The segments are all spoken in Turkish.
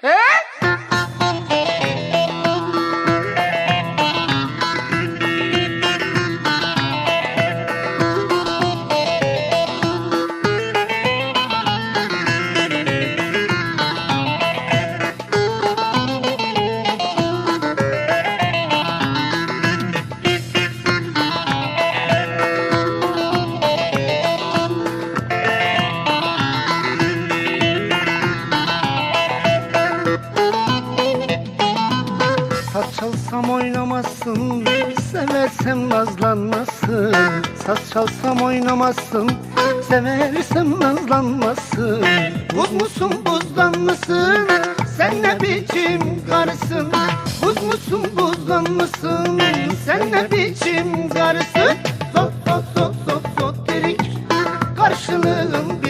Saz çalsam oynamazsın Seversem nazlanmasın Saz çalsam oynamazsın Seversem nazlanmasın Buz musun buzdan mısın? Sen ne biçim karısın? Buz musun buzdan mısın? Sen ne biçim karısın? Zot zot zot zot zot derik Karşılığın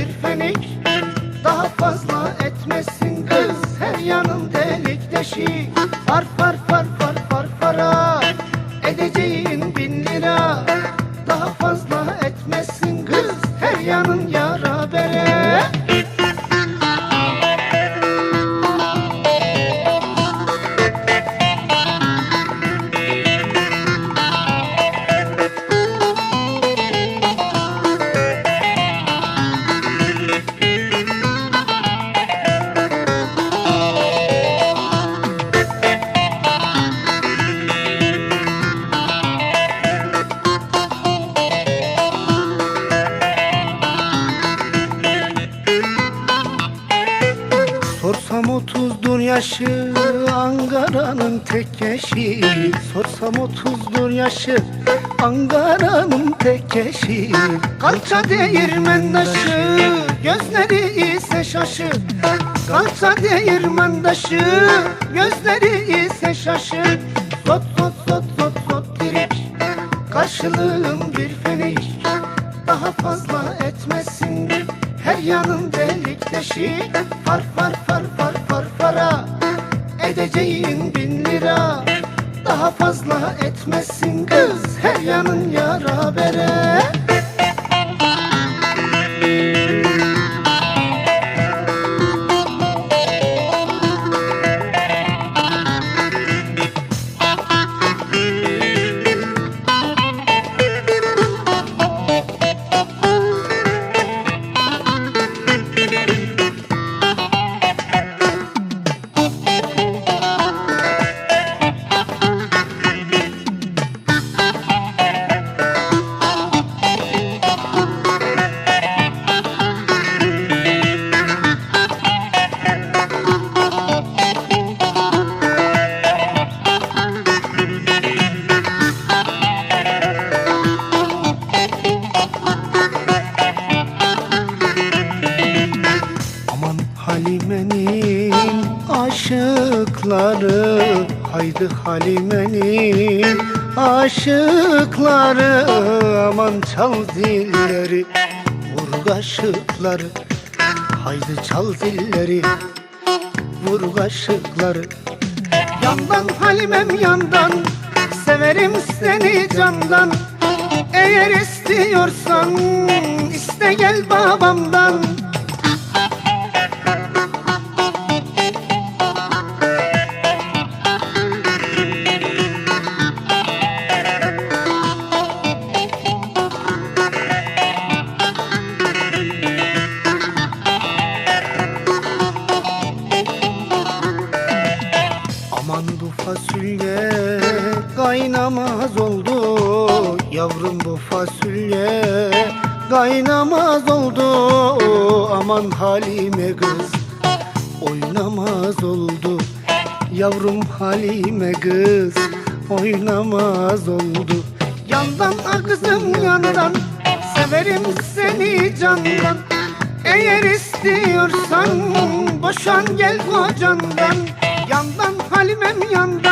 Sorsam otuzdur yaşı Ankara'nın tek eşi. Sorsam otuzdur yaşı Ankara'nın tek eşi. Kalça değirmen taşı Gözleri ise şaşı. Kalça değirmen taşı Gözleri ise şaşı. Zot zot zot zot zot dirik Karşılığım bir fenik. Daha fazla etmesin Her yanın delik deşik. Far far Edeceğin bin lira. Daha fazla etmesin kız Her yanın yara bere Haydi Halime'nin aşıkları Aman çal zilleri vur Haydi çal zilleri vur Yandan Halimem yandan Severim seni candan. Eğer istiyorsan iste gel babamdan Aman bu fasulye kaynamaz oldu. Yavrum bu fasulye kaynamaz oldu. Aman Halime kız oynamaz oldu. Yavrum Halime kız oynamaz oldu. Yandan ah kızım Severim seni candan. Eğer istiyorsan boşan gel kocandan Yandan Halimem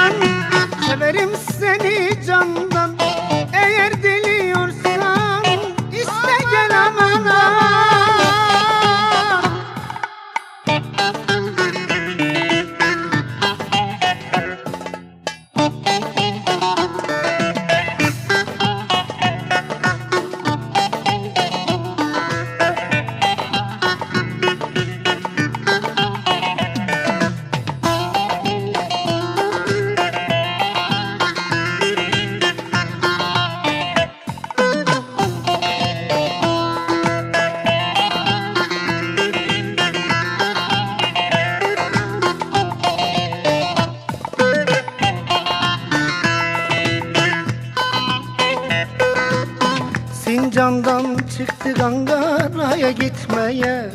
çıktık Ankara'ya gitmeye.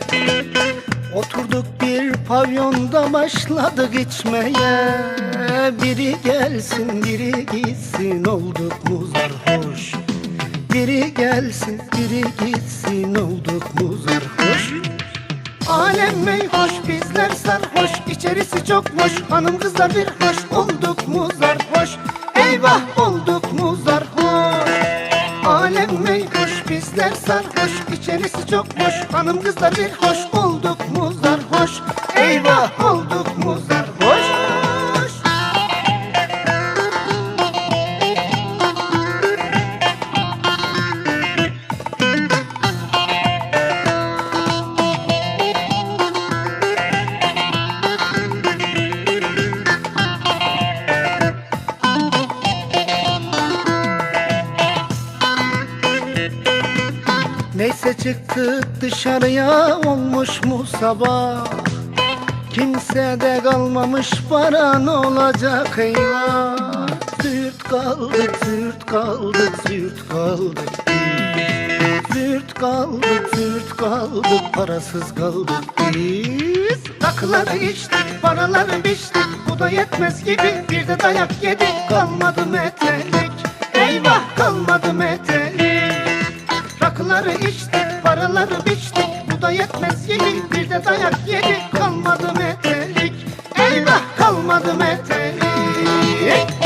Oturduk bir pavyonda başladık içmeye Biri gelsin biri gitsin olduk mu sarhoş Biri gelsin biri gitsin olduk mu sarhoş Alem meyhoş bizler sarhoş İçerisi çok hoş hanım kızlar bir hoş Olduk mu sarhoş eyvah olduk mu sarhoş İçerisi çok hoş hanım kızlar bir hoş Olduk. Mu sarhoş eyvah olduk çıktık dışarıya olmuş mu sabah? Kimse de kalmamış para ne olacak eyvah. Zürt kaldık zürt kaldık zürt kaldık Zürt kaldık zürt kaldık parasız kaldık biz Takıları içtik paraları biçtik. Bu da yetmez gibi bir de dayak yedik. Kalmadı metelik eyvah kalmadı metelik Rakıları içtik, Paraları biçtik bu da yetmez yedik Bir de dayak yedik kalmadı metelik Eyvah kalmadı metelik